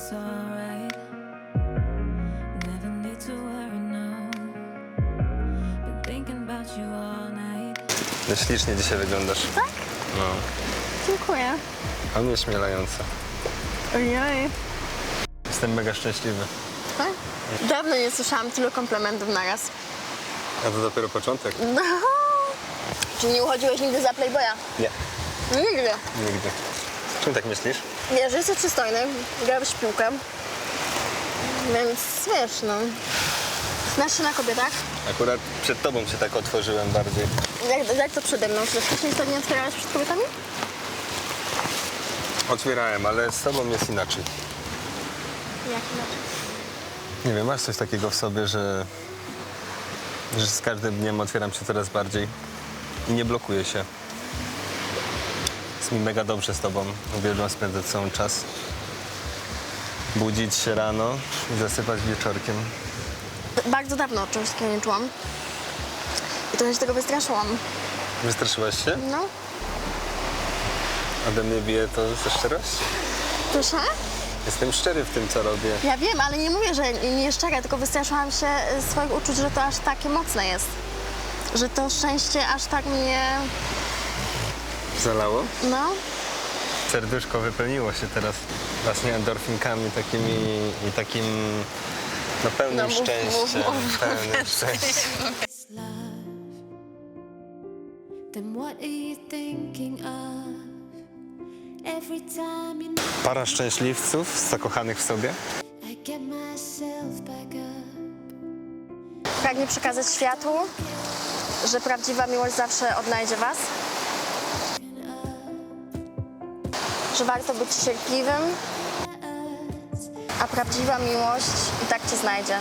was alright. Never need to worry now. Been thinking about you all night. No ślicznie dzisiaj wyglądasz. Tak? No, Dziękuję. a mnie śmielająco. Ojej. Jestem mega szczęśliwy. Tak? Dawno nie słyszałam tylu komplementów naraz. A to dopiero początek? No. Czy nie uchodziłeś nigdy za Playboya? Nie, Nigdy. nigdy. Czym tak myślisz? Wiesz, jesteś przystojny, grałeś w piłkę. Więc wiesz, no. Znasz się na kobietach? Akurat przed tobą się tak otworzyłem bardziej. Jak, jak to przede mną? Czy wcześniej sobie nie otwierałeś przed kobietami? Otwierałem, ale z tobą jest inaczej. Jak inaczej? Nie wiem, masz coś takiego w sobie, że, że z każdym dniem otwieram się coraz bardziej i nie blokuję się. Jest mi mega dobrze z tobą. Uwielbiam spędzać cały czas. Budzić się rano i zasypać wieczorkiem. Bardzo dawno o czymś takiego nie czułam. I trochę się tego wystraszyłam. Wystraszyłaś się? No, Ode mnie bije to ze szczerości. proszę? Jestem szczery w tym, co robię. Ja wiem, ale nie mówię, że nie szczerze, tylko wystraszyłam się swoich uczuć, że to aż takie mocne jest. Że to szczęście aż tak mnie, Zalało? no, Serduszko wypełniło się teraz właśnie endorfinkami takimi i takim no, pełnym No, mów, szczęściem. mów, mów. pełnym szczęściem. Para szczęśliwców zakochanych w sobie. Pragnie przekazać światu, że prawdziwa miłość zawsze odnajdzie was. Że warto być cierpliwym, a prawdziwa miłość i tak cię znajdzie.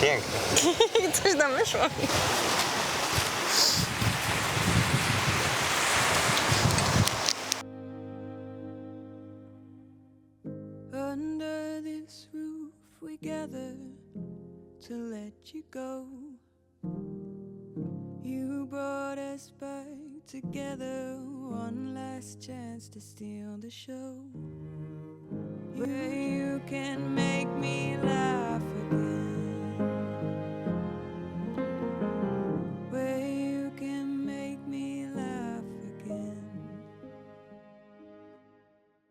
Pięknie. Coś tam wyszło mi. Under this roof, we gather to let you go. You brought us back together, one last chance to steal the show. Yeah, you can make me laugh.